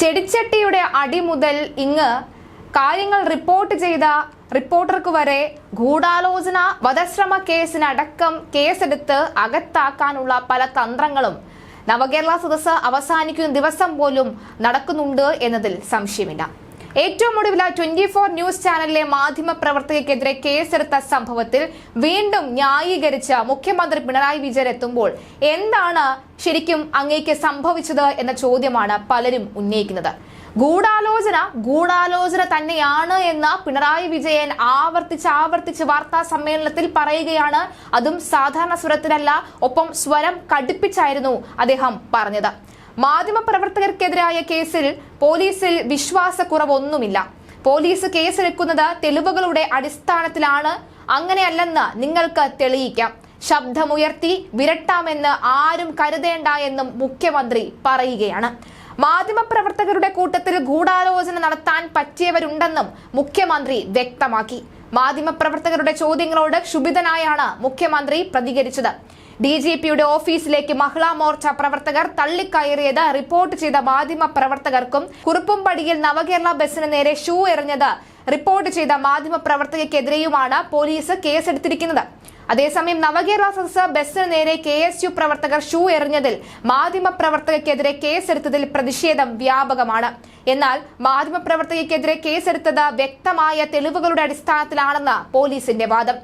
ചെടിച്ചട്ടിയുടെ അടി മുതൽ ഇങ്ങ് കാര്യങ്ങൾ റിപ്പോർട്ട് ചെയ്ത റിപ്പോർട്ടർക്ക് വരെ ഗൂഢാലോചന വധശ്രമ കേസിനടക്കം കേസെടുത്ത് അകത്താക്കാനുള്ള പല തന്ത്രങ്ങളും നവകേരള സദസ്സ് അവസാനിക്കുന്ന ദിവസം പോലും നടക്കുന്നുണ്ട് എന്നതിൽ സംശയമില്ല. ഏറ്റവും ഒടുവില ട്വന്റി ഫോർ ന്യൂസ് ചാനലിലെ മാധ്യമ പ്രവർത്തകയ്ക്കെതിരെ കേസെടുത്ത സംഭവത്തിൽ വീണ്ടും ന്യായീകരിച്ച മുഖ്യമന്ത്രി പിണറായി വിജയൻ എത്തുമ്പോൾ എന്താണ് ശരിക്കും അങ്ങേക്ക് സംഭവിച്ചത് എന്ന ചോദ്യമാണ് പലരും ഉന്നയിക്കുന്നത്. ഗൂഢാലോചന ഗൂഢാലോചന തന്നെയാണ് എന്ന് പിണറായി വിജയൻ ആവർത്തിച്ച് ആവർത്തിച്ച് വാർത്താ സമ്മേളനത്തിൽ പറയുകയാണ്. അതും സാധാരണ സ്വരത്തിലല്ല ഒപ്പം സ്വരം കടുപ്പിച്ചായിരുന്നു അദ്ദേഹം പറഞ്ഞത്. മാധ്യമപ്രവർത്തകർക്കെതിരായ കേസിൽ പോലീസിൽ വിശ്വാസക്കുറവൊന്നുമില്ല. പോലീസ് കേസെടുക്കുന്നത് തെളിവുകളുടെ അടിസ്ഥാനത്തിലാണ്. അങ്ങനെയല്ലെന്ന് നിങ്ങൾക്ക് തെളിയിക്കാം. ശബ്ദമുയർത്തി വിരട്ടാമെന്ന് ആരും കരുതേണ്ട എന്നും മുഖ്യമന്ത്രി പറയുകയാണ്. മാധ്യമപ്രവർത്തകരുടെ കൂട്ടത്തിൽ ഗൂഢാലോചന നടത്താൻ പറ്റിയവരുണ്ടെന്നും മുഖ്യമന്ത്രി വ്യക്തമാക്കി. മാധ്യമപ്രവർത്തകരുടെ ചോദ്യങ്ങളോട് ക്ഷുഭിതനായാണ് മുഖ്യമന്ത്രി പ്രതികരിച്ചത്. ഡി ജി പിയുടെ ഓഫീസിലേക്ക് മഹിളാ മോർച്ച പ്രവർത്തകർ തള്ളിക്കയറിയത് റിപ്പോർട്ട് ചെയ്ത മാധ്യമ പ്രവർത്തകർക്കും കുറുപ്പുംപടിയിൽ നവകേരള ബസിന് നേരെ ഷൂ എറിഞ്ഞത് റിപ്പോർട്ട് ചെയ്ത മാധ്യമ പ്രവർത്തകയ്ക്കെതിരെയുമാണ് പോലീസ് കേസെടുത്തിരിക്കുന്നത്. അതേസമയം നവകേരള സദസ് ബസ്സിന് നേരെ കെ എസ് യു പ്രവർത്തകർ ഷൂ എറിഞ്ഞതിൽ മാധ്യമ പ്രവർത്തകയ്ക്കെതിരെ കേസെടുത്തതിൽ പ്രതിഷേധം വ്യാപകമാണ്. എന്നാൽ മാധ്യമ പ്രവർത്തകയ്ക്കെതിരെ കേസെടുത്തത് വ്യക്തമായ തെളിവുകളുടെ അടിസ്ഥാനത്തിലാണെന്ന് പോലീസിന്റെ വാദം.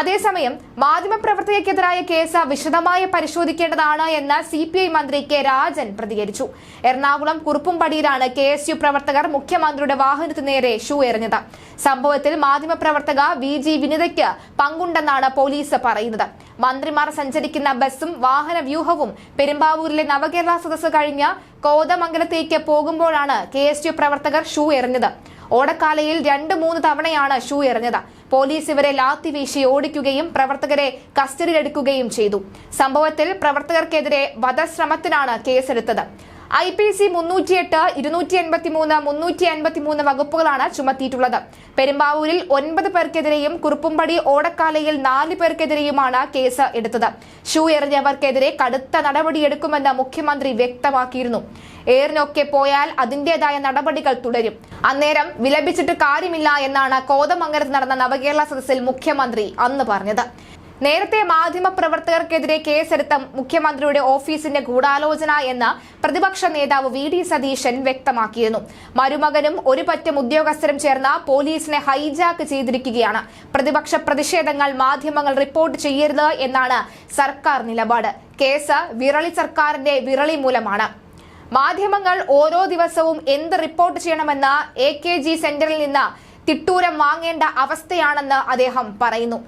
അതേസമയം മാധ്യമപ്രവർത്തകയ്ക്കെതിരായ കേസ് വിശദമായി പരിശോധിക്കേണ്ടതാണ് എന്ന് സി പി ഐ മന്ത്രി കെ രാജൻ പ്രതികരിച്ചു. എറണാകുളം കുറുപ്പുംപടിയിലാണ് കെ എസ് യു പ്രവർത്തകർ മുഖ്യമന്ത്രിയുടെ വാഹനത്തിന് നേരെ ഷൂ എറിഞ്ഞത്. സംഭവത്തിൽ മാധ്യമപ്രവർത്തക വി ജി വിനിതയ്ക്ക് പങ്കുണ്ടെന്നാണ് പോലീസ് പറയുന്നത്. മന്ത്രിമാർ സഞ്ചരിക്കുന്ന ബസ്സും വാഹന വ്യൂഹവും പെരുമ്പാവൂരിലെ നവകേരള സദസ്സ് കഴിഞ്ഞ കോതമംഗലത്തേക്ക് പോകുമ്പോഴാണ് കെ എസ് യു പ്രവർത്തകർ ഷൂ എറിഞ്ഞത്. ഓടക്കാലയിൽ രണ്ട് മൂന്ന് തവണയാണ് ഷൂ എറിഞ്ഞത്. പോലീസ് ഇവരെ ലാത്തി വീശി ഓടിക്കുകയും പ്രവർത്തകരെ കസ്റ്റഡിയിലെടുക്കുകയും ചെയ്തു. സംഭവത്തിൽ പ്രവർത്തകർക്കെതിരെ വധശ്രമത്തിനാണ് കേസെടുത്തത്. ഐ പി സി മുന്നൂറ്റിയെട്ട് ഇരുന്നൂറ്റി എൺപത്തി മൂന്ന് മുന്നൂറ്റി അൻപത്തി മൂന്ന് വകുപ്പുകളാണ് ചുമത്തിയിട്ടുള്ളത്. പെരുമ്പാവൂരിൽ ഒൻപത് പേർക്കെതിരെയും കുറുപ്പുംപടി ഓടക്കാലയിൽ നാല് പേർക്കെതിരെയുമാണ് കേസ് എടുത്തത്. ഷൂ എറിഞ്ഞവർക്കെതിരെ കടുത്ത നടപടിയെടുക്കുമെന്ന് മുഖ്യമന്ത്രി വ്യക്തമാക്കിയിരുന്നു. ഏറിനൊക്കെ പോയാൽ അതിന്റേതായ നടപടികൾ തുടരും. അന്നേരം വിലപിച്ചിട്ട് കാര്യമില്ല എന്നാണ് കോതമംഗലത്ത് നടന്ന നവകേരള സദസ്സിൽ മുഖ്യമന്ത്രി അന്ന് പറഞ്ഞത്. നേരത്തെ മാധ്യമ പ്രവർത്തകർക്കെതിരെ കേസെടുത്ത മുഖ്യമന്ത്രിയുടെ ഓഫീസിന്റെ ഗൂഢാലോചന എന്ന് പ്രതിപക്ഷ നേതാവ് വി ഡി സതീശൻ വ്യക്തമാക്കിയിരുന്നു. മരുമകനും ഒരു പറ്റം ഉദ്യോഗസ്ഥരും ചേർന്ന് പോലീസിനെ ഹൈജാക്ക് ചെയ്തിരിക്കുകയാണ്. പ്രതിപക്ഷ പ്രതിഷേധങ്ങൾ മാധ്യമങ്ങൾ റിപ്പോർട്ട് ചെയ്യരുത് എന്നാണ് സർക്കാർ നിലപാട്. കേസ് വിറളി സർക്കാരിന്റെ വിറളി മൂലമാണ്. മാധ്യമങ്ങൾ ഓരോ ദിവസവും എന്ത് റിപ്പോർട്ട് ചെയ്യണമെന്ന് എ സെന്ററിൽ നിന്ന് തിട്ടൂരം വാങ്ങേണ്ട അവസ്ഥയാണെന്ന് അദ്ദേഹം പറയുന്നു.